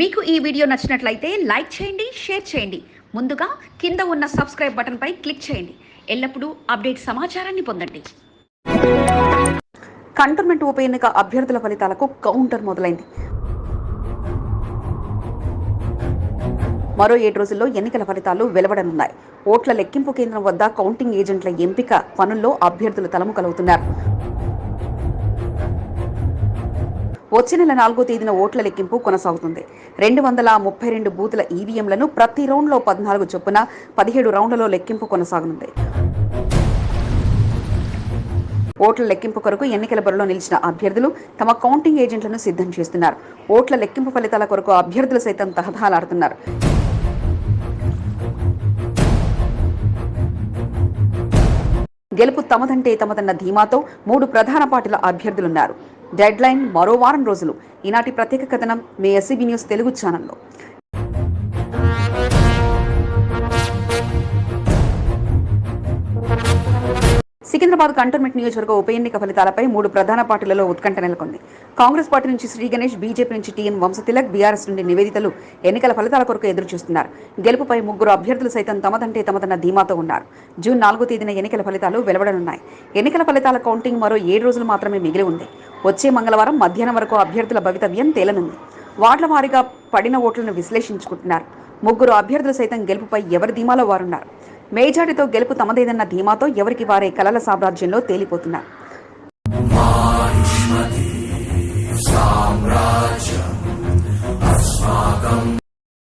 మీకు ఈ వీడియో నచ్చినట్లయితే లైక్ చేయండి షేర్ చేయండి. ముందుగా కింద ఉన్న సబ్స్క్రైబ్ బటన్పై క్లిక్ చేయండి. ఎల్లప్పుడూ అప్డేట్ సమాచారాన్ని పొందండి. కంటోన్మెంట్ ఉప ఎన్నిక అభ్యర్థుల ఫలితాలకు కౌంటర్ మొదలైంది. మరో ఏడు రోజుల్లో ఎన్నికల ఫలితాలు వెలువడనున్నాయి. ఓట్ల లెక్కింపు కేంద్రం వద్ద కౌంటింగ్ ఏజెంట్ల ఎంపిక పనుల్లో అభ్యర్థులు తలముకలవుతున్నారు వచ్చే నెల నాలుగో తేదీన ఓట్ల లెక్కింపు కొనసాగుతుంది. రెండు వందల ముప్పై రెండు బూతుల ఈవీఎంలను ప్రతి రౌండ్లో పద్నాలుగు చొప్పున పదిహేడు రౌండ్లలో లెక్కింపు కొనసాగనుంది. ఓట్ల లెక్కింపు కొరకు ఎన్నికల బరిలో నిలిచిన అభ్యర్థులు తమ కౌంటింగ్ ఏజెంట్లను సిద్ధం చేస్తున్నారు. ఓట్ల లెక్కింపు ఫలితాల కొరకు అభ్యర్థులు సైతం తహదాలాడుతున్నారు గెలుపు తమదంటే తమదన్న ధీమాతో మూడు ప్రధాన పార్టీల అభ్యర్థులున్నారు. డెడ్ లైన్ మరో వారం రోజులు. ఈనాటి ప్రత్యేక కథనం మీ ఎస్సీబీ న్యూస్ తెలుగు ఛానల్లో. సికింద్రాబాద్ కంటోన్మెంట్ నియోజకవర్గ ఉప ఎన్నిక ఫలితాలపై మూడు ప్రధాన పార్టీలలో ఉత్కంఠ నెలకొంది. కాంగ్రెస్ పార్టీ నుంచి శ్రీ గణేష్ బీజేపీ నుంచి టీఎన్ వంశతిలక్ బీఆర్ఎస్ నుండి నివేదితలు ఎన్నికల ఫలితాల కొరకు ఎదురు చూస్తున్నారు గెలుపుపై ముగ్గురు అభ్యర్థులు సైతం తమదంటే తమదన్న ధీమాతో ఉన్నారు. జూన్ నాలుగో తేదీన ఎన్నికల ఫలితాలు వెలువడనున్నాయి. ఎన్నికల ఫలితాల కౌంటింగ్ మరో ఏడు రోజులు మాత్రమే మిగిలి ఉంది. వచ్చే మంగళవారం మధ్యాహ్నం వరకు అభ్యర్థుల భవితవ్యం తేలనుంది. వార్డుల వారీగా పడిన ఓట్లను విశ్లేషించుకుంటున్నారు. ముగ్గురు అభ్యర్థులు సైతం గెలుపుపై ఎవరి ధీమాలో వారున్నారు? మేజారిటీతో గెలుపు తమదేదన్న ధీమాతో ఎవరికి వారే కలల సామ్రాజ్యంలో తేలిపోతున్నారు?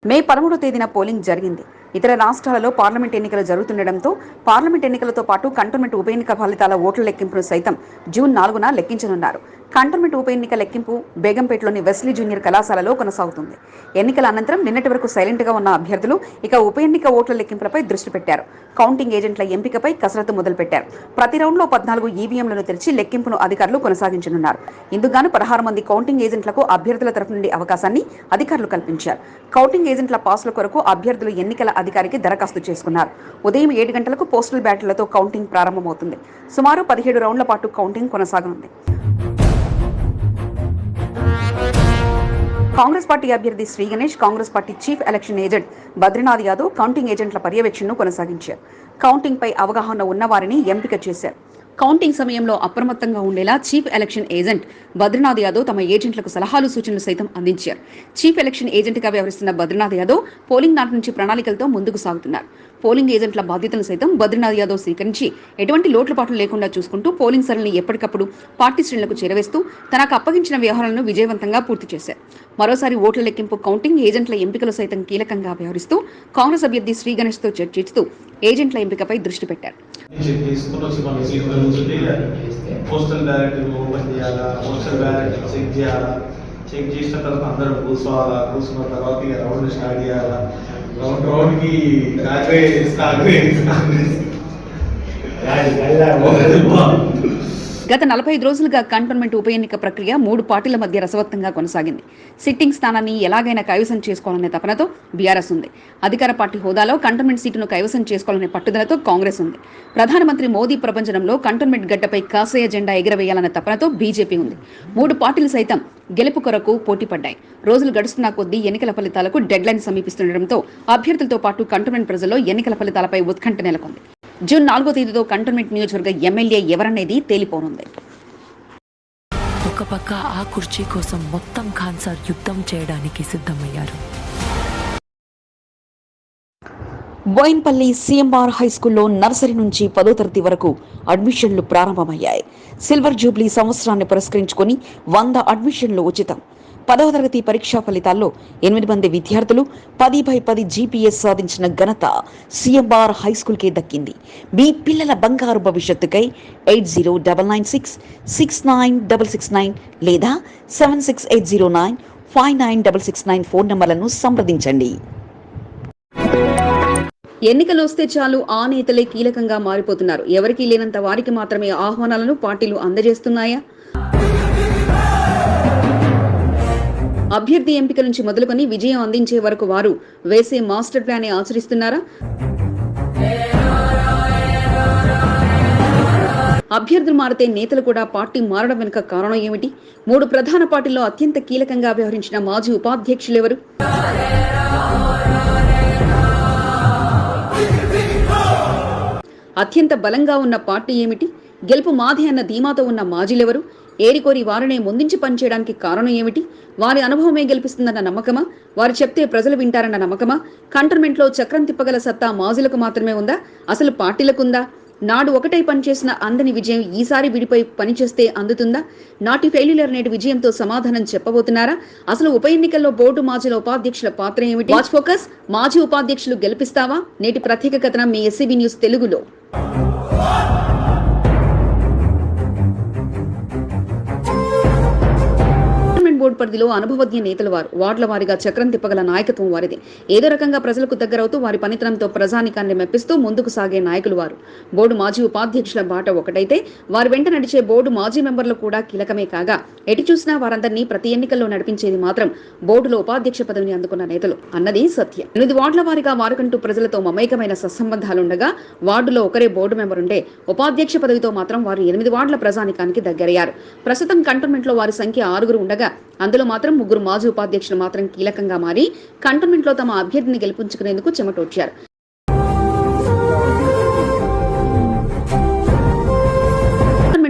మే పదమూడో తేదీన పోలింగ్ జరిగింది. ఇతర రాష్ట్రాలలో పార్లమెంట్ ఎన్నికలు జరుగుతుండటంతో పార్లమెంట్ ఎన్నికలతో పాటు కంటోన్మెంట్ ఉప ఎన్నిక ఫలితాల ఓట్ల లెక్కింపును సైతం జూన్ నాలుగున లెక్కించనున్నారు. కంటోన్మెంట్ ఉప ఎన్నిక లెక్కింపు బేగంపేటలోని వెస్లీ జూనియర్ కళాశాలలో కొనసాగుతుంది. ఎన్నికల అనంతరం నిన్నటి వరకు సైలెంట్గా ఉన్న అభ్యర్థులు ఇక ఉప ఎన్నిక ఓట్ల లెక్కింపులపై దృష్టి పెట్టారు. కౌంటింగ్ ఏజెంట్ల ఎంపికపై కసరత్తు మొదలుపెట్టారు. ప్రతి రౌండ్లో పద్నాలుగు ఈవీఎంలను తెరిచి లెక్కింపును అధికారులు కొనసాగించనున్నారు. ఇందుగాను పదహారు మంది కౌంటింగ్ ఏజెంట్లకు అభ్యర్థుల తరఫు నుండి అవకాశాన్ని అధికారులు కల్పించారు. కౌంటింగ్ ఏజెంట్ల పాస్ల కొరకు అభ్యర్థులు ఎన్నికల అధికారికి దరఖాస్తు చేసుకున్నారు. ఉదయం ఏడు గంటలకు పోస్టల్ బ్యాలెట్లతో కౌంటింగ్ ప్రారంభమవుతుంది. సుమారు పదిహేడు రౌండ్ల పాటు కౌంటింగ్ కొనసాగనుంది. కాంగ్రెస్ పార్టీ అభ్యర్థి Shri Ganesh Congress party chief election agent Badrinath Yadav counting ఏజెంట్ల పర్యవేక్షణను కొనసాగించారు. కౌంటింగ్ పై అవగాహన ఉన్నవారిని ఎంపిక చేశారు. కౌంటింగ్ సమయంలో అప్రమత్తంగా ఉండేలా chief election agent Badrinath Yadav తమ ఏజెంట్లకు సలహాలు సూచనలు సైతం అందించారు. చీఫ్ ఎలక్షన్ ఏజెంట్గా వ్యవహరిస్తున్న బద్రీనాథ్ యాదవ్ పోలింగ్ నాటి నుంచి ప్రణాళికలతో ముందుకు సాగుతున్నారు. పోలింగ్ ఏజెంట్ల బాధ్యతలను సైతం బద్రీనాథ్ యాదవ్ స్వీకరించి ఎటువంటి లోట్లపాట్లు లేకుండా చూసుకుంటూ పోలింగ్ సరళిని ఎప్పటికప్పుడు పార్టీ శ్రేణులకు చేరవేస్తూ తనకు అప్పగించిన వ్యవహారాలను విజయవంతంగా పూర్తి చేశారు. మరోసారి ఓట్ల లెక్కింపు కౌంటింగ్ ఏజెంట్ల ఎంపికలు సైతం కీలకంగా వ్యవహరిస్తూ కాంగ్రెస్ అభ్యర్థి శ్రీ గణేష్తో చర్చిస్తూ ఏజెంట్ల ఎంపికపై దృష్టి పెట్టారు. చెక్ పోస్టల్ బ్యాలెట్ ఓపెన్ చేయాలా? పోస్టల్ బ్యాలెట్ చెక్ చేయాలా? చెక్ చేసిన తర్వాత అందరూ కూర్చోవాలా? కూర్చున్న తర్వాత ఇక రౌండ్ స్టార్ట్ చేయాలా? రౌండ్ రౌండ్కి కాంగ్రెస్ కాంగ్రెస్ కాంగ్రెస్ గత నలభై ఐదు రోజులుగా కంటోన్మెంట్ ఉప ఎన్నిక ప్రక్రియ మూడు పార్టీల మధ్య రసవత్తంగా కొనసాగింది. సిట్టింగ్ స్థానాన్ని ఎలాగైనా కైవసం చేసుకోవాలనే తపనతో బీఆర్ఎస్ ఉంది. అధికార పార్టీ హోదాలో కంటోన్మెంట్ సీటును కైవసం చేసుకోవాలనే పట్టుదలతో కాంగ్రెస్ ఉంది. ప్రధానమంత్రి మోదీ ప్రపంచంలో కంటోన్మెంట్ గడ్డపై కాసయ జెండా ఎగరవేయాలనే తపనతో బీజేపీ ఉంది. మూడు పార్టీలు సైతం గెలుపు కొరకు పోటీ పడ్డాయి. రోజులు గడుస్తున్న కొద్దీ ఎన్నికల ఫలితాలకు డెడ్ లైన్ సమీపిస్తుండటంతో అభ్యర్థులతో పాటు కంటోన్మెంట్ ప్రజల్లో ఎన్నికల ఫలితాలపై ఉత్కంఠ నెలకొంది. జూన్ నాలుగో తేదీతో కంటోన్మెంట్ నియోజకవర్గ ఎమ్మెల్యే ఎవరనేది తేలిపోనుంది. ఒక పక్క ఆ కుర్చీ కోసం మొత్తం ఖాన్సార్ యుద్ధం చేయడానికి సిద్ధమయ్యారు. బోయిన్పల్లి సిఎంఆర్ హై స్కూల్లో నర్సరీ నుంచి పదో తరగతి వరకు అడ్మిషన్లు ప్రారంభమయ్యాయి. సిల్వర్ జూబ్లీ సంవత్సరాన్ని పురస్కరించుకొని వంద అడ్మిషన్లు ఉచితం. పదవ తరగతి పరీక్షా ఫలితాల్లో ఎనిమిది మంది విద్యార్థులు పది బై పది జీపీఎస్ సాధించిన ఘనత సిఎంఆర్ హై స్కూల్కే దక్కింది. మీ పిల్లల బంగారు భవిష్యత్తుకై eight zero double nine six six nine double six nine లేదా seven six eight zero nine five nine double six nine phone నంబర్లను సంప్రదించండి. ఎన్నికలు వస్తే చాలు ఆ నేతలే కీలకంగా మారిపోతున్నారు. ఎవరికీ లేనంత వారికి మాత్రమే ఆహ్వానాలను పార్టీలు అందజేస్తున్నాయా? అభ్యర్థి ఎంపిక నుంచి మొదలుకొని విజయం అందించే వరకు వారు వేసే మాస్టర్ ప్లాన్ ఆచరిస్తున్నారా? అభ్యర్థులు మారితే నేతలు కూడా పార్టీ మారడం వెనుక కారణం ఏమిటి? మూడు ప్రధాన పార్టీల్లో అత్యంత కీలకంగా వ్యవహరించిన మాజీ ఉపాధ్యక్షులు ఎవరు? అత్యంత బలంగా ఉన్న పార్టీ ఏమిటి? గెలుపు మాది అన్న ధీమాతో ఉన్న మాజీలెవరు ఏరికోరి వారినే ముందుంచి పనిచేయడానికి కారణం ఏమిటి? వారి అనుభవమే గెలిపిస్తుందన్న నమ్మకమా? వారు చెప్తే ప్రజలు వింటారన్న నమ్మకమా? కంటర్మెంట్లో చక్రం తిప్పగల సత్తా మాజులకు మాత్రమే ఉందా? అసలు పార్టీలకుందా? నాడు ఒకటై పనిచేసిన అందని విజయం ఈసారి విడిపై పనిచేస్తే అందుతుందా? నాటి ఫెయిల్యూర్ నేటి విజయంతో సమాధానం చెప్పబోతున్నారా? అసలు ఉప ఎన్నికల్లో బోర్డు మాజీల ఉపాధ్యక్షుల పాత్ర ఏమిటి? వాచ్ ఫోకస్ మాజీ ఉపాధ్యక్షులు గెలిపిస్తావా? నేటి ప్రత్యేక కథనం మీ ఎస్సీబీ న్యూస్ తెలుగులో. గవర్నమెంట్ పరిధిలో అనుభవజ్ఞ నేతలు వారు వార్డుల వారిగా చక్రం తిప్పగల నాయకత్వం వారిది. ఏదో రకంగా ప్రజలకు దగ్గరవుతూ వారి పనితనంతో ప్రజానికాన్ని మెప్పిస్తూ ముందుకు సాగే నాయకులు వారు. బోర్డు మాజీ ఉపాధ్యక్షుల బాట ఒకటైతే వారి వెంట నడిచే బోర్డు మాజీ మెంబర్లు కూడా కీలకమే కాగా ఎటు చూసినా వారందరినీ ప్రతి ఎన్నికల్లో నడిపించేది మాత్రం బోర్డులో ఉపాధ్యక్ష పదవిని అందుకున్న నేతలు. అన్నది సత్యం. ఎనిమిది వార్డుల వారిగా వారికంటూ ప్రజలతో మమేకమైన సత్సంబంధాలుండగా వార్డులో ఒకరే బోర్డు మెంబర్ ఉంటే ఉపాధ్యక్ష పదవితో మాత్రం వారు ఎనిమిది వార్డుల ప్రజానికానికి దగ్గరయ్యారు. ప్రస్తుతం కంటోన్మెంట్లో వారి సంఖ్య ఆరుగురు ఉండగా అందులో మాత్రం ముగ్గురు మాజీ ఉపాధ్యక్షులు మాత్రం కీలకంగా మారి కంటోన్మెంట్లో తమ అభ్యర్థిని గెలిపించుకునేందుకు చెమటోడ్చారు.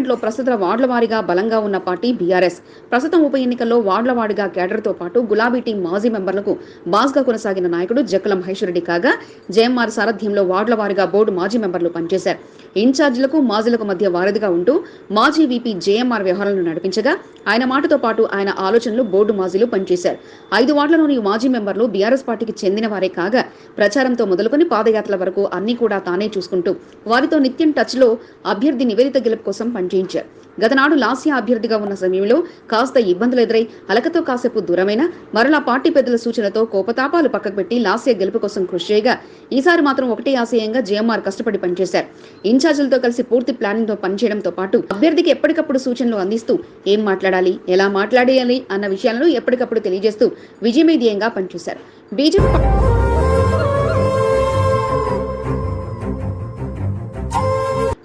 పార్లమెంట్లో ప్రస్తుత వార్డుల వారీగా బలంగా ఉన్న పార్టీ బీఆర్ఎస్. ప్రస్తుతం ఉప ఎన్నికల్లో వార్డుల వారీగా కేడర్తో పాటు గులాబీ టీం మాజీ మెంబర్లకు బాస్గా కొనసాగిన నాయకుడు జక్కలం మహేశ్వరరెడ్డి కాగా జేఎంఆర్ సారథ్యంలో వార్డుల వారీగా బోర్డు మాజీ మెంబర్లు పనిచేశారు. ఇన్ఛార్జీలకు మాజీలకు మధ్య వారధిగా ఉంటూ మాజీ వీపీ జేఎంఆర్ వ్యవహారాలను నడిపించగా ఆయన మాటతో పాటు ఆయన ఆలోచనలు బోర్డు మాజీలు పనిచేశారు. ఐదు వార్డులలోని మాజీ మెంబర్లు బీఆర్ఎస్ పార్టీకి చెందిన వారే కాగా ప్రచారంతో మొదలుకొని పాదయాత్రల వరకు అన్ని కూడా తానే చూసుకుంటూ వారితో నిత్యం టచ్లో అభ్యర్థి నివేదిత గెలుపు కోసం పనిచేయించారు గతనాడు లాస్యా అభ్యర్థిగా ఉన్న సమయంలో కాస్త ఇబ్బందులు ఎదురై అలకతో కాసేపు దూరమైన మరలా పార్టీ పెద్దల సూచనతో కోపతాపాలు పక్కకు పెట్టి లాస్య గెలుపు కోసం కృషి చేయగా ఈసారి మాత్రం ఒకటే ఆశయంగా జేఎంఆర్ కష్టపడి పనిచేశారు. ఇన్ఛార్జీలతో కలిసి పూర్తి ప్లానింగ్తో పనిచేయడంతో పాటు అభ్యర్థికి ఎప్పటికప్పుడు సూచనలు అందిస్తూ ఏం మాట్లాడాలి ఎలా మాట్లాడేయాలి అన్న విషయాలను ఎప్పటికప్పుడు తెలియజేస్తూ విజయమేధ్యంగా పనిచేశారు. బీజేపీ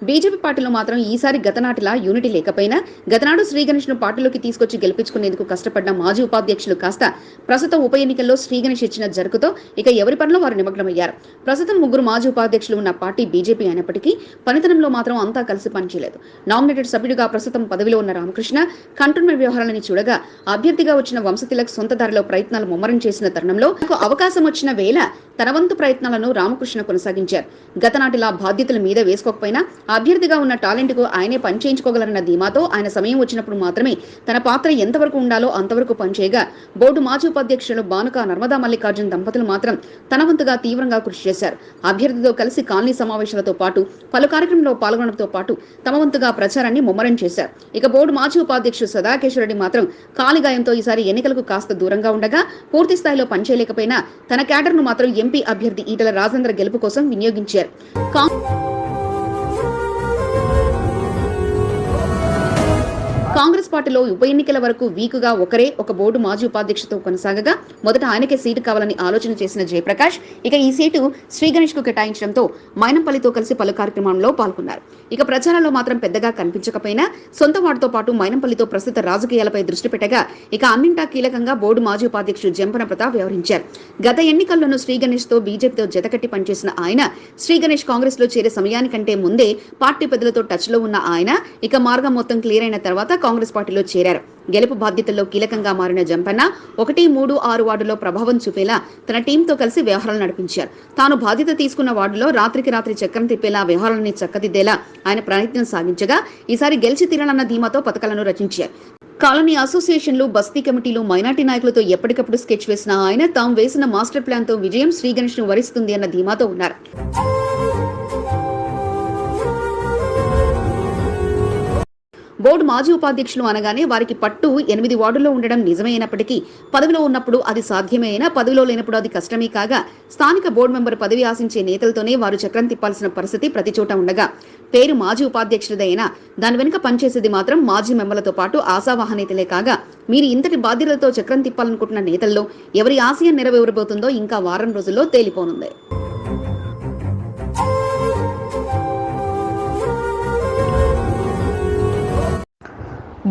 బీజేపీ పార్టీలో మాత్రం ఈసారి గతనాటిలా యూనిటీ లేకపోయినా గతనాడు శ్రీగణేష్ను పార్టీలోకి తీసుకొచ్చి గెలిపించుకునేందుకు కష్టపడ్డ మాజీ ఉపాధ్యక్షులు కాస్త ప్రస్తుతం ఉప ఎన్నికల్లో శ్రీగణేష్ ఇచ్చిన జరుకుతో ఇక ఎవరి పనిలో వారు నిమగ్నమయ్యారు. ప్రస్తుతం ముగ్గురు మాజీ ఉపాధ్యక్షులు ఉన్న పార్టీ బీజేపీ అయినప్పటికీ పనితనంలో మాత్రం అంతా కలిసి పనిచేయలేదు. నామినేటెడ్ సభ్యుడిగా ప్రస్తుతం పదవిలో ఉన్న రామకృష్ణ కంటోన్మెంట్ వ్యవహారాలని చూడగా అభ్యర్థిగా వచ్చిన వంశతిలక్ సొంత దారిలో ప్రయత్నాలు ముమ్మరం చేసిన తరుణంలో అవకాశం వచ్చిన వేళ తన వంతు ప్రయత్నాలను రామకృష్ణ కొనసాగించారు. గతనాటిలా బాధ్యతల మీద వేసుకోకపోయినా అభ్యర్థిగా ఉన్న టాలెంట్కు ఆయనే పనిచేయించుకోగలరన్న ధీమాతో ఆయన సమయం వచ్చినప్పుడు మాత్రమే తన పాత్ర ఎంతవరకు ఉండాలో అంతవరకు పనిచేయగా. బోర్డు మాజీ ఉపాధ్యక్షులు బానుక నర్మదా మల్లికార్జున్ దంపతులు మాత్రం తన వంతుగా తీవ్రంగా కృషి చేశారు. అభ్యర్థితో కలిసి కాలనీ సమావేశాలతో పాటు పలు కార్యక్రమంలో పాల్గొనడంతో పాటు తమ వంతుగా ప్రచారాన్ని ముమ్మరం చేశారు. ఇక బోర్డు మాజీ ఉపాధ్యక్షుడు సదాకేశ్వరరెడ్డి మాత్రం కాలిగాయంతో ఈసారి ఎన్నికలకు కాస్త దూరంగా ఉండగా పూర్తి స్థాయిలో పనిచేయలేకపోయినా తన క్యాడర్ను మాత్రం ఎంపీ అభ్యర్థి ఈటల రాజేంద్ర గెలుపు కోసం వినియోగించారు. కాంగ్రెస్ పార్టీలో ఉప ఎన్నికల వరకు వీకుగా ఒకరే ఒక బోర్డు మాజీ ఉపాధ్యక్షతో కొనసాగగా మొదట ఆయనకే సీటు కావాలని ఆలోచన చేసిన జయప్రకాష్ ఇక ఈ సీటు శ్రీగణేష్కు కేటాయించడంతో మైనంపల్లితో కలిసి పలు కార్యక్రమంలో పాల్గొన్నారు. ఇక ప్రచారంలో మాత్రం పెద్దగా కనిపించకపోయినా సొంత వాటితో పాటు మైనంపల్లితో ప్రస్తుత రాజకీయాలపై దృష్టి పెట్టగా ఇక అన్నింటా కీలకంగా బోర్డు మాజీ ఉపాధ్యక్షుడు జంపన ప్రతాప్ వ్యవహరించారు. గత ఎన్నికల్లోనూ శ్రీగణేష్తో బీజేపీతో జతకట్టి పనిచేసిన ఆయన శ్రీగణేష్ కాంగ్రెస్లో చేరే సమయానికంటే ముందే పార్టీ పెద్దలతో టచ్లో ఉన్న ఆయన ఇక మార్గం మొత్తం క్లియర్ అయిన తర్వాత కాంగ్రెస్ పార్టీలో చేరారు. గెలుపు బాధ్యతల్లో కీలకంగా మారిన జంపన్న ఒకటి మూడు ఆరు వార్డులో ప్రభావం చూపేలా తన టీంతో కలిసి వ్యవహారాలు నడిపించారు. తాను బాధ్యత తీసుకున్న వార్డులో రాత్రికి రాత్రి చక్రం తిప్పేలా వ్యవహారాన్ని చక్కదిద్దేలా ఆయన ప్రయత్నం సాగించగా ఈసారి గెలిచి తీరాలన్న ధీమాతో పథకాలను రచించారు. కాలనీ అసోసియేషన్లు బస్తీ కమిటీలు మైనార్టీ నాయకులతో ఎప్పటికప్పుడు స్కెచ్ వేసిన ఆయన తాము వేసిన మాస్టర్ ప్లాన్తో విజయం శ్రీ వరిస్తుంది అన్న ధీమాతో ఉన్నారు. బోర్డు మాజీ ఉపాధ్యక్షులు అనగానే వారికి పట్టు ఎనిమిది వార్డుల్లో ఉండడం నిజమే అయినప్పటికీ పదవిలో ఉన్నప్పుడు అది సాధ్యమే అయినా పదవిలో లేనప్పుడు అది కష్టమే కాగా స్థానిక బోర్డు మెంబర్ పదవి ఆశించే నేతలతోనే వారు చక్రం తిప్పాల్సిన పరిస్థితి ప్రతి చోట ఉండగా పేరు మాజీ ఉపాధ్యక్షుడిదైనా దాని వెనుక పనిచేసేది మాత్రం మాజీ మెంబర్లతో పాటు ఆశావాహ నేతలే కాగా మీరు ఇంతటి బాధ్యతలతో చక్రం తిప్పాలనుకుంటున్న నేతల్లో ఎవరి ఆశయం నెరవేరబోతుందో ఇంకా వారం రోజుల్లో తేలిపోనుంది.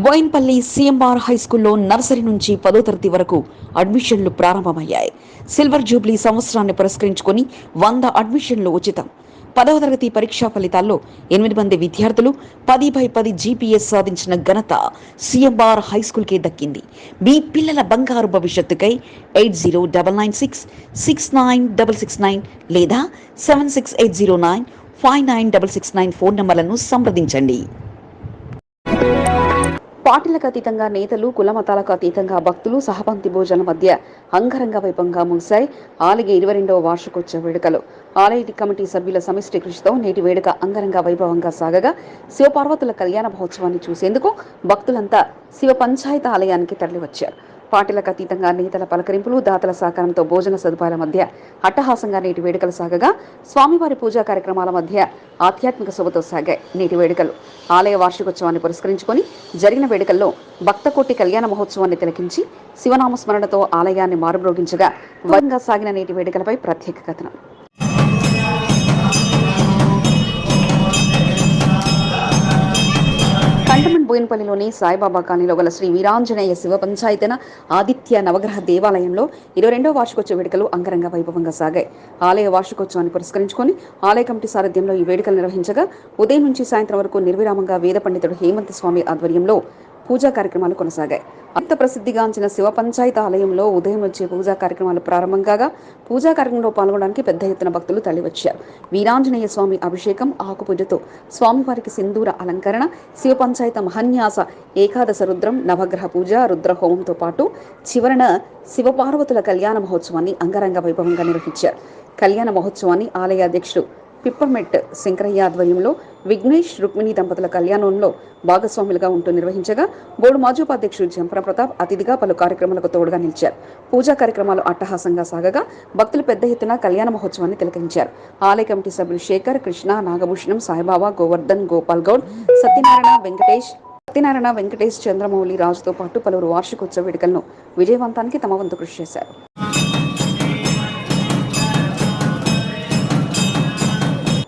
బోయిన్పల్లి సీఎంఆర్ హై స్కూల్లో నర్సరీ నుంచి పదో తరగతి వరకు అడ్మిషన్లు ప్రారంభమయ్యాయి. సిల్వర్ జూబ్లీ సంవత్సరాన్ని పురస్కరించుకొని వంద అడ్మిషన్లు ఉచితం. పదవ తరగతి పరీక్షా ఫలితాల్లో ఎనిమిది మంది విద్యార్థులు పది బై పది జీపీఎస్ సాధించిన ఘనత సీఎంఆర్ హై స్కూల్కే దక్కింది. మీ పిల్లల బంగారు భవిష్యత్తుకై eight zero double nine six six nine double six nine లేదా seven six eight zero nine five nine double six nine phone నంబర్లను సంప్రదించండి. పార్టీలకు అతీతంగా నేతలు కులమతాలకు అతీతంగా భక్తులు సహపంక్తి భోజనాల మధ్య అంగరంగ వైభవంగా ముగిశాయి. ఆలయ ఇరవై రెండవ వార్షికోత్సవ వేడుకలు. ఆలయ కమిటీ సభ్యుల సమిష్టి కృషితో నేటి వేడుక అంగరంగ వైభవంగా సాగగా. శివపార్వతుల కళ్యాణ మహోత్సవాన్ని చూసేందుకు భక్తులంతా శివ పంచాయత ఆలయానికి తరలివచ్చారు. పార్టీలకు అతీతంగా నేతల పలకరింపులు దాతల సహకారంతో భోజన సదుపాయాల మధ్య అట్టహాసంగా నేటి వేడుకలు సాగగా స్వామివారి పూజా కార్యక్రమాల మధ్య ఆధ్యాత్మిక శుభతో సాగాయి నేటి వేడుకలు. ఆలయ వార్షికోత్సవాన్ని పురస్కరించుకొని జరిగిన వేడుకల్లో భక్తకోటి కళ్యాణ మహోత్సవాన్ని తిలకించి శివనామ స్మరణతో ఆలయాన్ని మారుమ్రోగించగా వరంగా సాగిన నేటి వేడుకలపై ప్రత్యేక కథనం. అండమాన్ బోయినపల్లిలోని సాయిబాబా కాలనీలో గల శ్రీ వీరాంజనేయ శివ పంచాయతన ఆదిత్య నవగ్రహ దేవాలయంలో ఇరవై రెండవ వార్షికోత్సవ వేడుకలు అంగరంగ వైభవంగా సాగాయి. ఆలయ వార్షికోత్సవాన్ని పురస్కరించుకొని ఆలయ కమిటీ సారథ్యంలో ఈ వేడుకలు నిర్వహించగా ఉదయం నుంచి సాయంత్రం వరకు నిర్విరామంగా వేద పండితుడు హేమంత్ స్వామి ఆధ్వర్యంలో పూజా కార్యక్రమాలు కొనసాగాయి. అంత ప్రసిద్ధిగాంచిన శివ పంచాయత ఆలయంలో ఉదయం వచ్చే పూజా కార్యక్రమాలు ప్రారంభం కాగా పూజా కార్యక్రమంలో పాల్గొనడానికి పెద్ద ఎత్తున భక్తులు తరలివచ్చారు. వీరాంజనేయ స్వామి అభిషేకం ఆకుపూజతో స్వామివారికి సింధూర అలంకరణ శివ పంచాయత మహన్యాస ఏకాదశ రుద్రం నవగ్రహ పూజ రుద్ర హోమంతో పాటు చివరన శివపార్వతుల కళ్యాణ మహోత్సవాన్ని అంగరంగ వైభవంగా నిర్వహించారు. కళ్యాణ మహోత్సవాన్ని ఆలయ అధ్యక్షుడు పిప్పమెట్ శంకరయ్య ఆధ్వర్యంలో విఘ్నేష్ రుక్మిణి దంపతుల కళ్యాణంలో భాగస్వాములుగా ఉంటూ నిర్వహించగా బోర్డు మాజీ ఉపాధ్యక్షుడు జంపర ప్రతాప్ అతిథిగా పలు కార్యక్రమాలకు తోడుగా నిలిచారు. పూజా కార్యక్రమాలు అట్టహాసంగా సాగగా భక్తులు పెద్ద ఎత్తున కళ్యాణ మహోత్సవాన్ని తిలకించారు. ఆలయ కమిటీ సభ్యులు శేఖర్ కృష్ణ నాగభూషణం సాయిబాబా గోవర్ధన్ గోపాల్ గౌడ్ సత్యనారాయణ వెంకటేష్ సత్యనారాయణ వెంకటేష్ చంద్రమౌళి రాజుతో పాటు పలువురు వార్షికోత్సవ వేడుకలను విజయవంతానికి తమ వంతు కృషి చేశారు.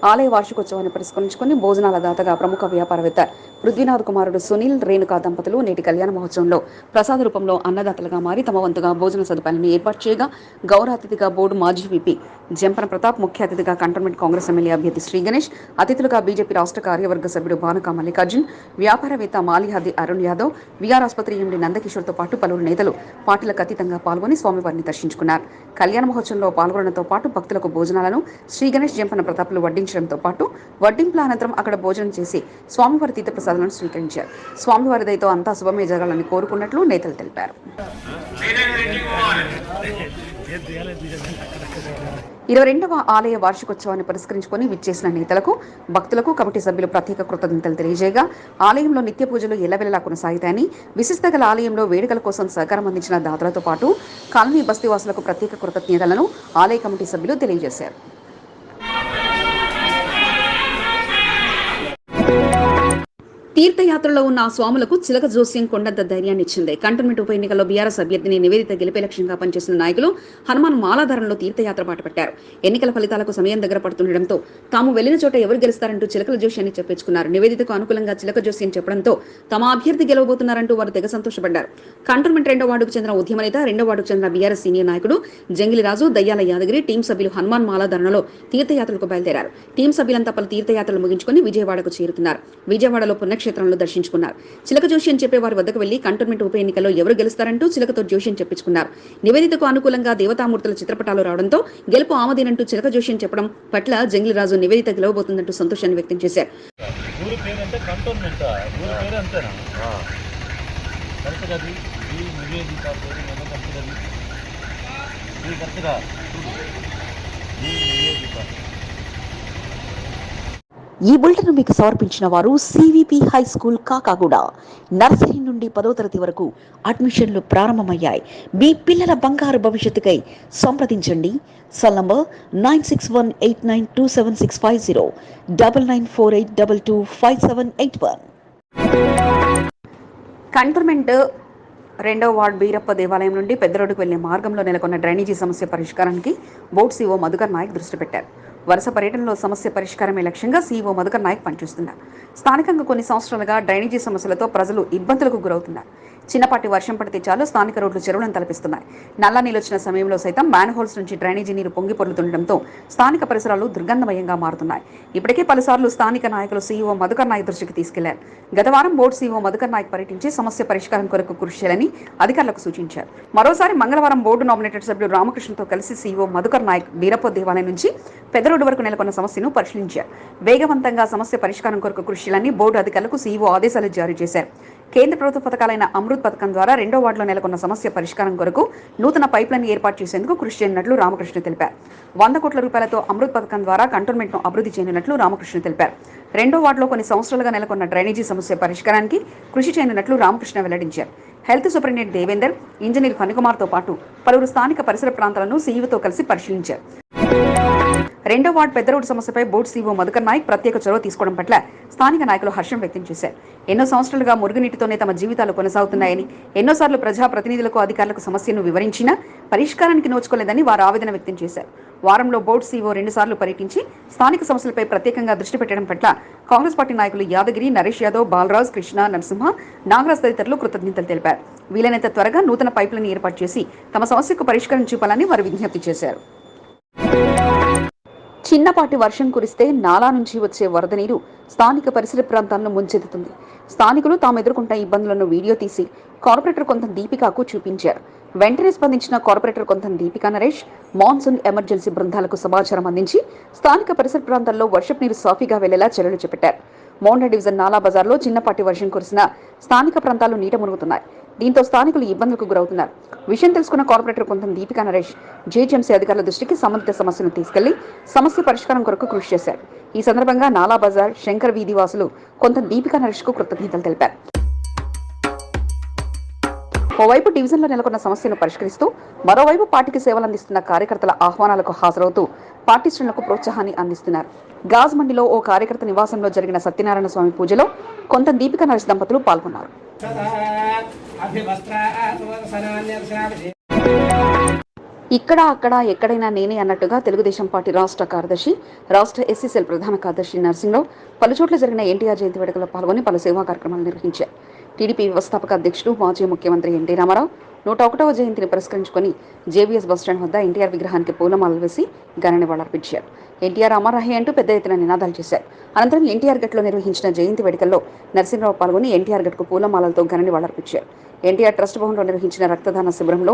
ఆలయ వార్షికోత్సవాన్ని పురస్కరించుకుని భోజనాల దాతగా ప్రముఖ వ్యాపారవేత్త పృథ్వీనాథ్ కుమారుడు సునీల్ రేణుకా దంపతులు నేటి కళ్యాణ మహోత్సవంలో ప్రసాద రూపంలో అన్నదాతలుగా మారి తమ వంతుగా భోజన సదుపాయాలను ఏర్పాటు చేయగా గౌరవ అతిథిగా బోర్డు మాజీ విపి జంపన ప్రతాప్ ముఖ్య అతిథిగా కంటోన్మెంట్ కాంగ్రెస్ ఎమ్మెల్యే అభ్యర్థి శ్రీ గణేష్ అతిథులుగా బీజేపీ రాష్ట్ర కార్యవర్గ సభ్యుడు భానుకా మల్లికార్జున్ వ్యాపారవేత్త మాలిహాది అరుణ్ యాదవ్ విఆర్ ఆసుపత్రి ఎండి నందకిషోర్తో పాటు పలువురు నేతలు పార్టీలకు అతీతంగా పాల్గొని స్వామివారిని దర్శించుకున్నారు. కళ్యాణ మహోత్సవంలో పాల్గొనడంతో పాటు భక్తులకు భోజనాలను శ్రీ గణేష్ జంపన ప్రతాప్లు వడ్డించడంతో పాటు వడ్డింపుల అనంతరం అక్కడ భోజనం చేసి స్వామివారి తీర్థప్రసాదాలను స్వీకరించారు. స్వామివారి దయతో అంతా శుభమే జరగాలని కోరుకున్నట్లు నేతలు తెలిపారు. ఇరవై రెండవ ఆలయ వార్షికోత్సవాన్ని పురస్కరించుకొని విచ్చేసిన నేతలకు భక్తులకు కమిటీ సభ్యులు ప్రత్యేక కృతజ్ఞతలు తెలియజేయగా ఆలయంలో నిత్య పూజలు ఎల్లవెల్లలా కొనసాగుతాయని విశిష్ట గల ఆలయంలో వేడుకల కోసం సహకారం అందించిన దాతలతో పాటు కాలనీ బస్తీవాసులకు ప్రత్యేక కృతజ్ఞతలను ఆలయ కమిటీ సభ్యులు తెలియజేశారు. తీర్థయాత్రలో ఉన్న ఆ స్వాములకు చిలక జోస్యం కొండంత ధైర్యాన్ని ఇచ్చింది. కంటోన్మెంట్ ఉప ఎన్నికల్లో బీఆర్ఎస్ అభ్యర్థిని నివేదిత గెలిపే లక్ష్యంగా పనిచేసిన నాయకులు హనుమాన్ మాలాధారంలో తీర్థయాత్ర బాటపట్టారు ఎన్నికల ఫలితాలకు సమయం దగ్గర పడుతుండటంతో తాము వెళ్ళిన చోట ఎవరు గెలుస్తారంటూ చిలకల జోస్యాన్ని చెప్పించుకున్నారు నివేదితకు అనుకూలంగా చిలక జోస్యం చెప్పడంతో తమ అభ్యర్థి గెలవబోతున్నారంటూ వారు తెగ సంతోషపడ్డారు. కంటోన్మెంట్ రెండో వార్డుకు చెందిన ఉద్యమ నేత రెండో వార్డుకు చెందిన బీఆర్ఎస్ సీనియర్ నాయకుడు జంగిలి రాజు దయ్యాల యాదగిరి టీం సభ్యులు హనుమాన్ మాలాధారణలో తీర్థయాత్రలకు బయలుదేరారు. టీం సభ్యులంతా పలు తీర్థయాత్రలు ముగించుకొని విజయవాడకు చేరుతున్నారు. విజయవాడలో పుణ్యక్షేత్రంలో దర్శించుకున్నారు. చిలక జోష్యం చెప్పే వారి వద్దకు వెళ్ళి కంటోన్మెంట్ ఉప ఎన్నికల్లో ఎవరు గెలుస్తారంటూ చిలకతో జోష్యం చెప్పించుకున్నారు నివేదితకు అనుకూలంగా దేవతామూర్తుల చిత్రపటాలు రావడంతో గెలుపు ఆమదేనంటూ చిలక జోష్యం చెప్పడం పట్ల జంగిలిరాజు నివేదిత గెలవబోతుందంటూ సంతోషాన్ని వ్యక్తం చేశారు. ఊరి పేరు అంటే కంటోన్మెంట్? ఊరి పేరు అంతేనా కరెక్ట్ అది. ఈ నివేదిక పేరు మీద కరెక్ట్ అది. ఇది కరెక్ట్గా ఈ నివేదిక. ఈ బులెటిన్ మీకు సమర్పించిన వారు CVP high school Kakaguda. Nursery నుండి పదో తరగతి వరకు అడ్మిషన్లు ప్రారంభమయ్యాయి. మీ పిల్లల బంగారు భవిష్యత్తుకై సంప్రదించండి. Cell number nine six one eight nine two seven six five zero. Double nine four eight double two five seven eight one. Cantonment రెండవ వార్డ్ బీరప్ప దేవాలయం నుండి పెద్ద రోడ్డుకు వెళ్ళే మార్గంలో నెలకొన్న డ్రైనేజీ సమస్య పరిష్కారానికి బోర్డు సీఓ మధుకర్ నాయక్ దృష్టి పెట్టారు. వరుస పర్యటనలో సమస్య పరిష్కారమే లక్ష్యంగా సీఈఓ మధుకర్ నాయక్ పనిచేస్తున్నారు. స్థానికంగా కొన్ని సంవత్సరాలుగా డ్రైనేజీ సమస్యలతో ప్రజలు ఇబ్బందులకు గురవుతున్నారు. చిన్నపాటి వర్షం పడితే చాలు స్థానిక రోడ్లు చెరువులను తలపిస్తున్నాయి. నల్ల నీళ్ళు వచ్చిన సమయంలో సైతం మ్యాన్ హోల్స్ నుంచి డ్రైనేజీ నీరు పొంగి పొర్లుతుండటంతో స్థానిక పరిసరాలు దుర్గంధమయంగా మారుతున్నాయి. ఇప్పటికే పలుసార్లు స్థానిక నాయకులు సీఈఓ మధుకర్ నాయక్ దృష్టికి తీసుకెళ్ళారు. గత వారం బోర్డు సీఈఓ మధుకర్ నాయక్ పర్యటించి సమస్య పరిష్కారం కొరకు కృషి చేయాలని అధికారులకు సూచించారు. మరోసారి మంగళవారం బోర్డు నామినేటెడ్ సభ్యులు రామకృష్ణతో కలిసి సీఈఓ మధుకర్ నాయక్ బీరప్ప దేవాలయం నుంచి పెద్ద పెద్దరోడ్డు వరకు నెలకొన్న సమస్యను పరిశీలించారు. వేగవంతంగా సమస్య పరిష్కారం కొరకు కృషి బోర్డు అధికారులకు సీఈఓ ఆదేశాలు జారీ చేశారు. కేంద్ర ప్రభుత్వ పథకాలైన అమృత్ పథకం ద్వారా రెండో వార్డులో నెలకొన్న సమస్య పరిష్కారం కొరకు నూతన పైప్లైన్ ఏర్పాటు చేసేందుకు కృషి చేయనున్నట్లు రామకృష్ణ తెలిపారు. వంద కోట్ల రూపాయలతో అమృత్ పథకం ద్వారా కంటోన్మెంట్ను అభివృద్ధి చేయనున్నట్లు రామకృష్ణ తెలిపారు. రెండో వార్డులో కొన్ని సంవత్సరాలుగా నెలకొన్న డ్రైనేజీ సమస్య పరిష్కారానికి కృషి చేయనున్నట్లు రామకృష్ణ వెల్లడించారు. హెల్త్ సూపరింటెండెంట్ దేవేందర్ ఇంజనీర్ ఫణికుమార్తో పాటు పలువురు స్థానిక పరిసర ప్రాంతాలను సీఈఓతో కలిసి పరిశీలించారు. రెండో వార్డు పెద్ద రోడ్డు సమస్యపై బోర్డు సీఓ మధుకర్ నాయక్ ప్రత్యేక చొరవ తీసుకోవడం పట్ల స్థానిక నాయకులు హర్షం వ్యక్తం చేశారు. ఎన్నో సంవత్సరాలుగా మురుగునీటితోనే తమ జీవితాలు కొనసాగుతున్నాయని ఎన్నోసార్లు ప్రజా ప్రతినిధులకు అధికారులకు సమస్యను వివరించినా పరిష్కారానికి నోచుకోలేదని వారు ఆవేదన వ్యక్తం చేశారు. వారంలో బోర్డు సీఓ రెండుసార్లు పర్యటించి స్థానిక సమస్యలపై ప్రత్యేకంగా దృష్టి పెట్టడం పట్ల కాంగ్రెస్ పార్టీ నాయకులు యాదగిరి నరేష్ యాదవ్ బాలరాజ్ కృష్ణ నరసింహ నాగరాజ్ తదితరులు కృతజ్ఞతలు తెలిపారు. వీలైనంత త్వరగా నూతన పైపులను ఏర్పాటు చేసి తమ సమస్యకు పరిష్కారం చూపాలని వారు విజ్ఞప్తి చేశారు. చిన్నపాటి వర్షం కురిస్తే నాలా నుంచి వచ్చే వరద నీరు స్థానిక పరిసర ప్రాంతాలను ముంచెత్తుతుంది. స్థానికులు తాము ఎదుర్కొంటున్న ఇబ్బందులను వీడియో తీసి కార్పొరేటర్ కొంత దీపికాకు చూపించారు. వెంటనే స్పందించిన కార్పొరేటర్ కొంత దీపికా నరేష్ మాన్సూన్ ఎమర్జెన్సీ బృందాలకు సమాచారం అందించి స్థానిక పరిసర ప్రాంతాల్లో వర్షపు నీరు సాఫీగా వెళ్ళేలా చర్యలు చేపట్టారు. మౌండ డివిజన్ నాలా బజార్లో చిన్నపాటి వర్షం కురిసిన స్థానిక ప్రాంతాలు నీట మునుగుతున్నాయి. దీంతో స్థానికులు ఇబ్బందులకు గురవుతున్నారు. విషయం తెలుసుకున్న కార్పొరేటర్ కొంత దీపికా నరేష్ జేహెచ్ఎంసీ అధికారుల దృష్టికి సంబంధిత సమస్యను తీసుకెళ్ళి సమస్య పరిష్కారం కొరకు కృషి చేశారు. ఈ సందర్భంగా నాలా బజార్ శంకర్ వీధి వాసులు కొంత దీపికా నరేష్కు కృతజ్ఞతలు తెలిపారు. ఓవైపు డివిజన్లో నెలకొన్న సమస్యను పరిష్కరిస్తూ మరోవైపు పార్టీకి సేవలు అందిస్తున్న కార్యకర్తల ఆహ్వానాలకు హాజరవుతూ పార్టీ శ్రేణులకు ప్రోత్సాహాన్ని అందిస్తున్నారు. గాజ్ మండిలో ఓ కార్యకర్త నివాసంలో జరిగిన సత్యనారాయణ స్వామి పూజలో కొంత దీపిక నరేష్ దంపతులు పాల్గొన్నారు. ఇక్కడ అక్కడ ఎక్కడైనా నేనే అన్నట్టుగా తెలుగుదేశం పార్టీ రాష్ట్ర కార్యదర్శి రాష్ట్ర ఎస్సీసీఎల్ ప్రధాన కార్యదర్శి నరసింహరావు పలు చోట్ల జరిగిన ఎన్టీఆర్ జయంతి వేడుకలో పాల్గొని పలు సేవా కార్యక్రమాలు నిర్వహించారు. టీడీపీ వ్యవస్థాపక అధ్యక్షుడు మాజీ ముఖ్యమంత్రి ఎన్టీ రామారావు నూట ఒకటవ జయంతిని పురస్కరించుకొని జేబీఎస్ బస్టాండ్ వద్ద ఎన్టీఆర్ విగ్రహానికి పూలమాలలు వేసి ఘన నివాళులర్పించారు ఎన్టీఆర్ అమరాహి అంటూ పెద్ద ఎత్తున నినాదాలు చేశారు. అనంతరం ఎన్టీఆర్ గట్లో నిర్వహించిన జయంతి వేడుకల్లో నరసింహరావు పాల్గొని ఎన్టీఆర్ గట్కు పూలమాలలతో ఘన నివాళులర్పించారు ఎన్టీఆర్ ట్రస్ట్ భవన్లో నిర్వహించిన రక్తదాన శిబిరంలో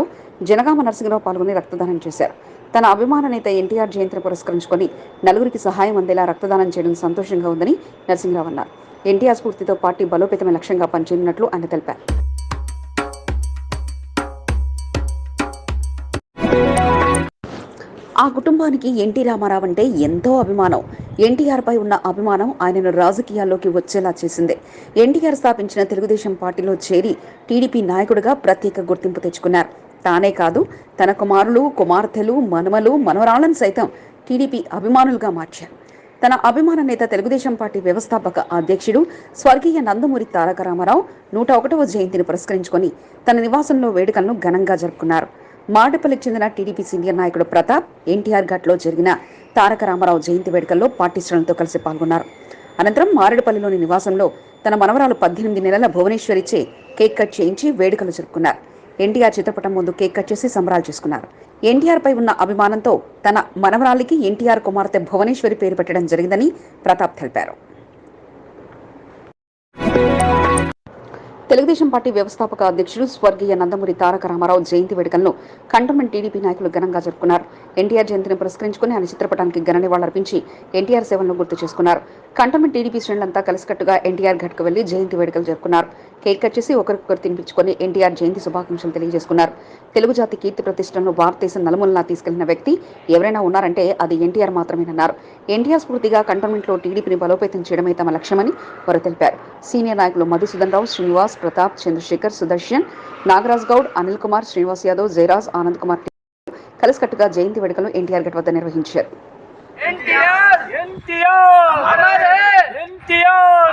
జనగామ నరసింహరావు పాల్గొని రక్తదానం చేశారు. తన అభిమాన నేత ఎన్టీఆర్ జయంతిని పురస్కరించుకొని నలుగురికి సహాయం అందేలా రక్తదానం చేయడం సంతోషంగా ఉందని నరసింహరావు అన్నారు. ఎన్టీఆర్ స్ఫూర్తితో పార్టీ బలోపేతమైన లక్ష్యంగా పనిచేయనున్నట్లు ఆయన తెలిపారు. ఆ కుటుంబానికి ఎన్టీ రామారావు అంటే ఎంతో అభిమానం. ఎన్టీఆర్ పై ఉన్న అభిమానం ఆయనను రాజకీయాల్లోకి వచ్చేలా చేసింది. ఎన్టీఆర్ స్థాపించిన తెలుగుదేశం పార్టీలో చేరి టీడీపీ నాయకుడిగా ప్రత్యేక గుర్తింపు తెచ్చుకున్నారు. తానే కాదు తన కుమారులు కుమార్తెలు మనమలు మనవరాళ్ళను సైతం టీడీపీ అభిమానులుగా మార్చారు. తన అభిమాన నేత తెలుగుదేశం పార్టీ వ్యవస్థాపక అధ్యక్షుడు స్వర్గీయ నందమూరి తారక రామారావు నూట ఒకటవ జయంతిని పురస్కరించుకొని తన నివాసంలో వేడుకలను ఘనంగా జరుపుకున్నారు. మాడపల్లికి చెందిన టీడీపీ సీనియర్ నాయకుడు ప్రతాప్ ఎన్టీఆర్ ఘాట్లో జరిగిన తారక రామారావు జయంతి వేడుకల్లో పార్టీ శ్రేణులతో కలిసి పాల్గొన్నారు. అనంతరం మారేడుపల్లిలోని నివాసంలో తన మనవరాలు పద్దెనిమిది నెలల భువనేశ్వరిచే కేక్ కట్ చేయించి వేడుకలు జరుపుకున్నారు. ఎన్టీఆర్ చిత్రపటం ముందు కేక్ కట్ చేసి సంబరాలు చేసుకున్నారు. ఎన్టీఆర్ పై ఉన్న అభిమానంతో తన మనవరాలికి ఎన్టీఆర్ కుమార్తె భువనేశ్వరి పేరు పెట్టడం జరిగిందని ప్రతాప్ తెలిపారు. తెలుగుదేశం పార్టీ వ్యవస్థాపక అధ్యక్షుడు స్వర్గీయ నందమూరి తారక రామారావు జయంతి వేడుకలను కంటోన్మెంట్ టీడీపీ నాయకులు ఘనంగా జరుపుకున్నారు. ఎన్టీఆర్ జయంతిని పురస్కరించుకుని ఆయన చిత్రపటానికి ఘన నివాళులర్పించి ఎన్టీఆర్ సేవలను గుర్తు చేసుకున్నారు. కంటోన్మెంట్ టీడీపీ శ్రేణులంతా కలిసికట్టుగా ఎన్టీఆర్ ఘట్కు వెళ్ళి జయంతి వేడుకలు జరుపుకున్నారు. కేక్ కట్ చేసి ఒకరికొకరు తినిపించుకొని ఎన్టీఆర్ జయంతి శుభాకాంక్షలు తెలియజేసుకున్నారు. తెలుగు జాతి కీర్తి ప్రతిష్టలను భారతదేశం నలుమూలలా తీసుకెళ్ళిన వ్యక్తి ఎవరైనా ఉన్నారంటే అది ఎన్టీఆర్ మాత్రమేనన్నారు. ఎన్టీఆర్ స్ఫూర్తిగా కంటోన్మెంట్లో టీడీపీని బలోపేతం చేయడమే తమ లక్ష్యమని వారు తెలిపారు. సీనియర్ నాయకులు మధుసూదన్ రావు శ్రీనివాస్ ప్రతాప్ చంద్రశేఖర్ సుదర్శన్ నాగరాజ్ గౌడ్ అనిల్ కుమార్ శ్రీనివాస్ యాదవ్ జయరాజ్ ఆనంద్ కుమార్ కలిసికట్టుగా జయంతి వేడుకలు ఎన్టీఆర్ గట్ వద్ద నిర్వహించారు. NTR! NTR! NTR!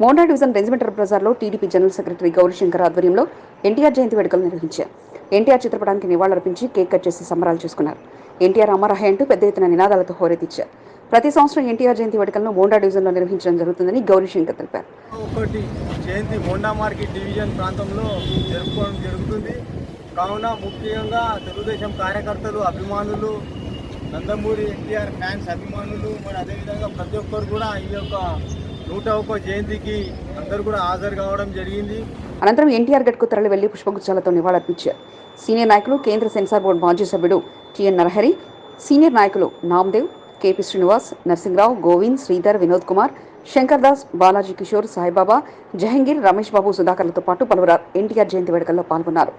Monda division regimental బజార్లో టీడీపీ జనరల్ సెక్రటరీ గౌరీశంకర్ ఆధ్వర్యంలో ఎన్టీఆర్ జయంతి వేడుకలు నిర్వహించారు. ఎన్టీఆర్ చిత్రపటానికి నివాళులర్పించి కేక్ కట్ చేసి సంబరాలు చేసుకున్నారు. ఎన్టీఆర్ అమరహే అంటూ పెద్ద ఎత్తున నినాదాలతో హోరెత్తిచ్చారు. ప్రతి సంవత్సరం ఎన్టీఆర్ జయంతి వేడుకలను మోండా డివిజన్లో నిర్వహించడం జరుగుతుందని గౌరీశంకర్ తెలిపారు. ఒకటి జయంతి మోండా మార్కెట్ డివిజన్ ప్రాంతంలో జరుపుకోవడం జరుగుతుంది. కావున ముఖ్యంగా తెలుగుదేశం కార్యకర్తలు అభిమానులు నందమూరి ఎన్టీఆర్ ఫ్యాన్స్ అభిమానులు మరి అదేవిధంగా ప్రతి ఒక్కరు కూడా ఈ యొక్క నూట ఒక్క జయంతికి అందరూ కూడా హాజరు కావడం జరిగింది. అనంతరం ఎన్టీఆర్ గడ్కు తరలి వెళ్ళి పుష్పగుచ్చాలతో నివాళులర్పించారు. సీనియర్ నాయకులు కేంద్ర సెన్సార్ బోర్డు మాజీ సభ్యుడు టిఎన్ నరహరి సీనియర్ నాయకులు నామ్దేవ్ కేపీ శ్రీనివాస్ నరసింహరావు గోవింద్ శ్రీధర్ వినోద్ కుమార్ శంకర్ దాస్ బాలాజీ కిషోర్ సాయిబాబా జహంగీర్ రమేష్ బాబు సుధాకర్లతో పాటు పలువురు ఎన్టీఆర్ జయంతి వేడుకల్లో పాల్గొన్నారు.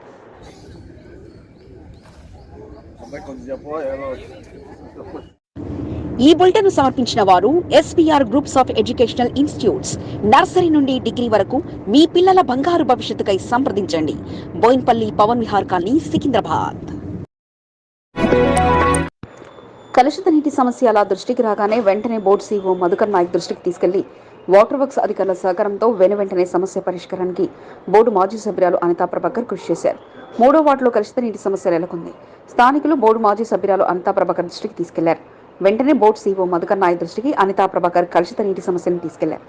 ఈ బులెటిన్ సమర్పించిన వారు SPR groups of educational institutes. Nursery నుండి డిగ్రీ వరకు మీ పిల్లల బంగారు భవిష్యత్తుకై సంప్రదించండి. బోయిన్పల్లి పవన్ విహార్ కాలనీ సికింద్రాబాద్. కలుషిత నీటి సమస్యల దృష్టికి రాగానే వెంటనే బోర్డు సీఓ మధుకర్ నాయక్ దృష్టికి తీసుకెళ్ళి వాటర్ వర్క్స్ అధికారుల సహకారంతో వెనువెంటనే సమస్య పరిష్కారానికి బోర్డు మాజీ సభ్యురాలు అనితా ప్రభాకర్ కృషి చేశారు. మూడో వార్డులో కలుషిత నీటి సమస్య నెలకొంది. స్థానికులు బోర్డు మాజీ సభ్యురాలు అనితా ప్రభాకర్ దృష్టికి తీసుకెళ్ళారు. వెంటనే బోర్డు సీఓ మధుకర్ నాయక్ దృష్టికి అనితా ప్రభాకర్ కలుషిత నీటి సమస్యను తీసుకెళ్ళారు.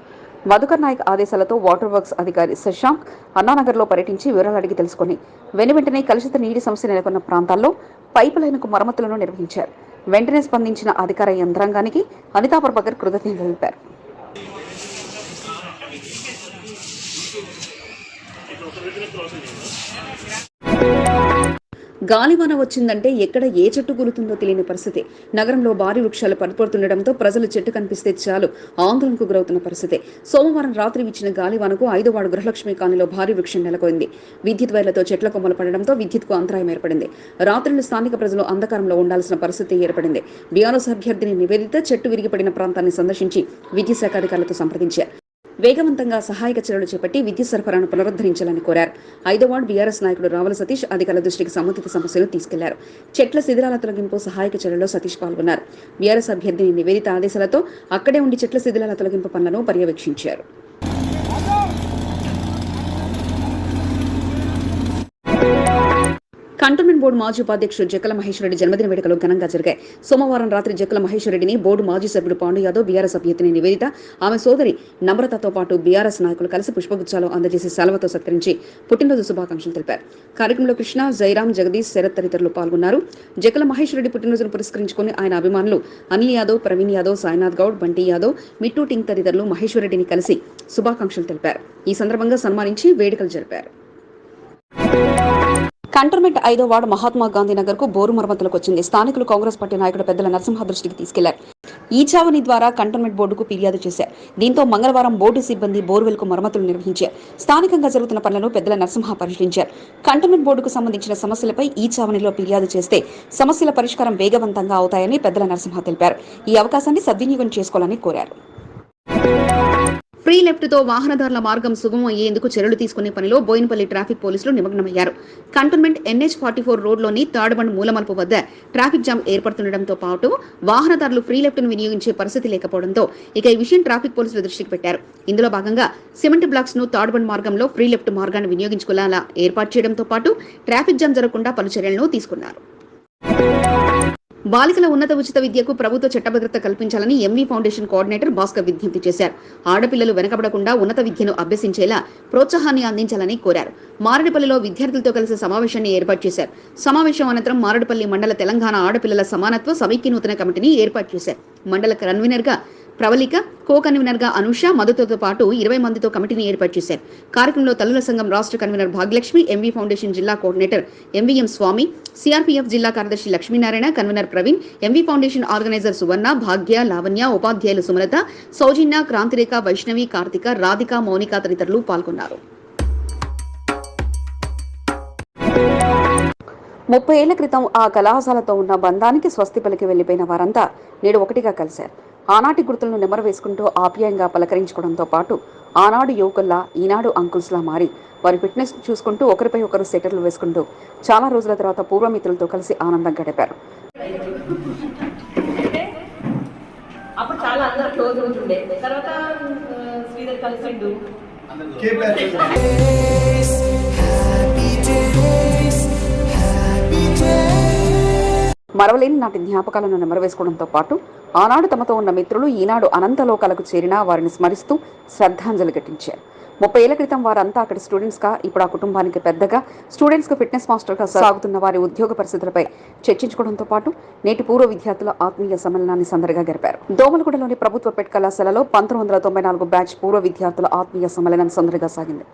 మధుకర్ నాయక్ ఆదేశాలతో వాటర్ వర్క్స్ అధికారి శశాంక్ అన్నానగర్లో పర్యటించి వివరాలు అడిగి తెలుసుకుని వెను వెంటనే కలుషిత నీటి సమస్య నెలకొన్న ప్రాంతాల్లో పైపు లైన్కు మరమ్మతులను నిర్వహించారు. వెంటనే స్పందించిన అధికార యంత్రాంగానికి అనితా ప్రభాకర్ కృతజ్ఞతలు తెలిపారు. గాలివాన వచ్చిందంటే ఎక్కడ ఏ చెట్టు గులుతుందో తెలియని పరిస్థితి. నగరంలో భారీ వృక్షాలు పడిపోతుండటంతో ప్రజలు చెట్టు కనిపిస్తే చాలు ఆందోళనకు గురవుతున్న పరిస్థితి. సోమవారం రాత్రి ఇచ్చిన గాలివానకు ఐదో వాడు గృహలక్ష్మి కాలనీలో భారీ వృక్షం నెలకొంది. విద్యుత్ వైర్లతో చెట్ల కొమ్మలు పడడంతో విద్యుత్కు అంతరాయం ఏర్పడింది. రాత్రులు స్థానిక ప్రజలు అంధకారంలో ఉండాల్సిన పరిస్థితి ఏర్పడింది. బీఆర్ఎస్ అభ్యర్థిని నివేదిత చెట్టు విరిగిపడిన ప్రాంతాన్ని సందర్శించి విద్యుత్ శాఖ అధికారులతో సంప్రదించారు. వేగవంతంగా సహాయక చర్యలు చేపట్టి విద్యుత్ సరఫరాను పునరుద్ధరించాలని కోరారు. ఐదో వార్డు బీఆర్ఎస్ నాయకుడు రావుల సతీష్ అధికారుల దృష్టికి సంబంధిత సమస్యను తీసుకెళ్ళారు. చెట్ల శిథిరాల తొలగింపు సహాయక చర్యల్లో సతీష్ పాల్గొన్నారు. బీఆర్ఎస్ అభ్యర్థిని నివేదిత ఆదేశాలతో అక్కడే ఉండి చెట్ల శిథిలాల తొలగింపు పనులను పర్యవేక్షించారు. కంటోన్మెంట్ బోర్డు మాజీ ఉపాధ్యక్షుడు జక్కల మహేశ్వర రెడ్డి జన్మదిన వేడుకలు ఘనంగా జరిగాయి. సోమవారం రాత్రి జక్కల మహేశ్వర రెడ్డిని బోర్డు మాజీ సభ్యుడు పాండు యాదవ్ బీఆర్ఎస్ అభ్యర్థిని నివేదిత ఆమె సోదరి నమ్రతతో పాటు బీఆర్ఎస్ నాయకులు కలిసి పుష్పగుచ్చాలు అందజేసి సెలవుతో సత్కరించి పుట్టినరోజు శుభాకాంక్షలు తెలిపారు. కార్యక్రమంలో కృష్ణ జయరాం జగదీష్ శరత్ తదితరులు పాల్గొన్నారు. జక్కల మహేశ్వర రెడ్డి పుట్టినరోజును పురస్కరించుకుని ఆయన అభిమానులు అనిల్ యాదవ్ ప్రవీణ్ యాదవ్ సాయినాథ్ గౌడ్ బంటి యాదవ్ మిట్టు టింగ్ తదితరులు మహేశ్వర రెడ్డిని కలిసి శుభాకాంక్షలు తెలిపారు. ఈ సందర్భంగా సన్మానించి వేడుకలు జరిపారు. కంటర్మెంట్ ఐదో వార్డు మహాత్మా గాంధీ నగర్కు బోరు మరమ్మతులకు వచ్చింది. స్థానికులు కాంగ్రెస్ పార్టీ నాయకుడు పెద్దల నరసింహ దృష్టికి తీసుకెళ్ళారు. ఈ చావని ద్వారా కంటోన్మెంట్ బోర్డుకు ఫిర్యాదు చేశారు. దీంతో మంగళవారం బోర్డు సిబ్బంది బోర్వెల్కు మరమ్మతులు నిర్వహించారు. స్థానికంగా జరుగుతున్న పనులను పెద్దల నరసింహ పరిశీలించారు. కంటోన్మెంట్ బోర్డుకు సంబంధించిన సమస్యలపై ఈ చావనిలో ఫిర్యాదు చేస్తే సమస్యల పరిష్కారం వేగవంతంగా అవుతాయని పెద్దల నరసింహ తెలిపారు. ఈ అవకాశాన్ని సద్వినియోగం చేసుకోవాలని కోరారు. ఫ్రీ లెఫ్ట్తో వాహనదారుల మార్గం సుగమం అయ్యేందుకు చర్యలు తీసుకునే పనిలో బోయినపల్లి ట్రాఫిక్ పోలీసులు నిమగ్నమయ్యారు. కంటోన్మెంట్ ఎన్హెచ్ ఫార్టీ ఫోర్ రోడ్లోని తాడబండ్ మూలమలుపు వద్ద ట్రాఫిక్ జామ్ ఏర్పడుతుండటంతో పాటు వాహనదారులు ఫ్రీ లెఫ్ట్ను వినియోగించే పరిస్థితి లేకపోవడంతో ఇక ఈ విషయం ట్రాఫిక్ పోలీసులు దృష్టికి పెట్టారు. ఇందులో భాగంగా సిమెంట్ బ్లాక్స్ను తాడబండ్ మార్గంలో ఫ్రీ లెఫ్ట్ మార్గాన్ని వినియోగించుకునేలా ఏర్పాటు చేయడంతో పాటు ట్రాఫిక్ జామ్ జరగకుండా పలు చర్యలను తీసుకున్నారు. బాలికల ఉన్నత ఉచిత విద్యకు ప్రభుత్వ చట్టభద్రత కల్పించాలని ఎంవీ ఫౌండేషన్ కోఆర్డినేటర్ భాస్కర్ విజ్ఞప్తి చేశారు. ఆడపిల్లలు వెనకబడకుండా ఉన్నత విద్యను అభ్యసించేలా ప్రోత్సాహాన్ని అందించాలని కోరారు. మారడిపల్లిలో విద్యార్థులతో కలిసి సమావేశాన్ని ఏర్పాటు చేశారు. సమావేశం అనంతరం మారడిపల్లి మండల తెలంగాణ ఆడపిల్లల సమానత్వ సమైక్యనూతన కమిటీని ఏర్పాటు చేశారు. మండల కన్వీనర్గా ప్రవళిక కో కన్వీనర్గా అనుష మధుతో పాటు ఇరవై మందితో కమిటీని ఏర్పాటు చేశారు. కార్యక్రమంలో తల్లుల సంఘం రాష్ట్ర కన్వీనర్ భాగ్యలక్ష్మి ఎంవీ ఫౌండేషన్ జిల్లా కోఆర్డినేటర్ ఎంవీఎం స్వామి సిఆర్పీఎఫ్ జిల్లా కార్యదర్శి Lakshminarayana convener Praveen MV foundation organiser Suvarna Bhagya Lavanya ఉపాధ్యాయులు సుమలత సౌజన్య క్రాంతిరేఖ వైష్ణవి కార్తిక రాధిక మౌనిక తదితరులు పాల్గొన్నారు. ముప్పై ఏళ్ళ క్రితం ఆ కళాశాలతో ఉన్న బంధానికి స్వస్తి పలికి వెళ్ళిపోయిన వారంతా నేడు ఒకటిగా కలిశారు. ఆనాటి గుర్తులను నెమరు వేసుకుంటూ ఆప్యాయంగా పలకరించుకోవడంతో పాటు ఆనాడు యువకుల్లా ఈనాడు అంకుల్స్లా మారి వారి ఫిట్నెస్ చూసుకుంటూ ఒకరిపై ఒకరు సెటర్లు వేసుకుంటూ చాలా రోజుల తర్వాత పూర్వమిత్రులతో కలిసి ఆనందం గడిపారు. అప్పుడు చాలా అందరూ క్లోజ్ ఉంటుండే తర్వాత శ్రీధర్ కలిసిండు. మరవలేని నాటి జ్ఞాపకాలను నెమరవేసుకోవడంతో పాటు ఆనాడు తమతో ఉన్న మిత్రులు ఈనాడు అనంతలోకాలకు చేరినా వారిని స్మరిస్తూ శ్రద్ధాంజలి ఘటించారు. ముప్పై ఏళ్ళ క్రితం వారంతా అక్కడ స్టూడెంట్స్గా ఇప్పుడు ఆ కుటుంబానికి పెద్దగా స్టూడెంట్స్కు ఫిట్నెస్ మాస్టర్గా సాగుతున్న వారి ఉద్యోగ పరిస్థితులపై చర్చించుకోవడంతో పాటు నేటి పూర్వ విద్యార్థుల ఆత్మీయ సమ్మేళనాన్ని సందడిగా గడిపారు. దోమలగూడలోని ప్రభుత్వ పెట్ కళాశాలలో పంతొమ్మిది వందల తొంభై నాలుగు బ్యాచ్ పూర్వ విద్యార్థుల ఆత్మీయ సమ్మేళనం సందడిగా సాగింది.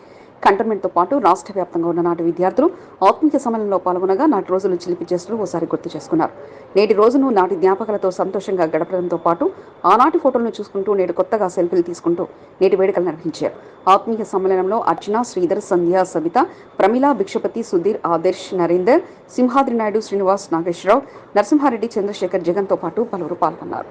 కంటోన్మెంట్తో పాటు రాష్ట్ర వ్యాప్తంగా ఉన్న నాటి విద్యార్థులు ఆత్మీయ సమ్మేళనంలో పాల్గొనగా నాటి రోజులు చిలిపి చేస్తూ ఓసారి గుర్తు చేసుకున్నారు. నేటి రోజును నాటి జ్ఞాపకాలతో సంతోషంగా గడపడంతో పాటు ఆనాటి ఫోటోలను చూసుకుంటూ నేడు కొత్తగా సెల్ఫీలు తీసుకుంటూ నేటి వేడుకలు నిర్వహించారు. ఆత్మీయ సమ్మేళనంలో అర్చన శ్రీధర్ సంధ్య సవిత ప్రమిళ భిక్షపతి సుధీర్ ఆదర్శ్ నరేందర్ సింహాద్రి నాయుడు శ్రీనివాస్ నాగేశ్వరరావు నరసింహారెడ్డి చంద్రశేఖర్ జగన్తో పాటు పలువురు పాల్గొన్నారు.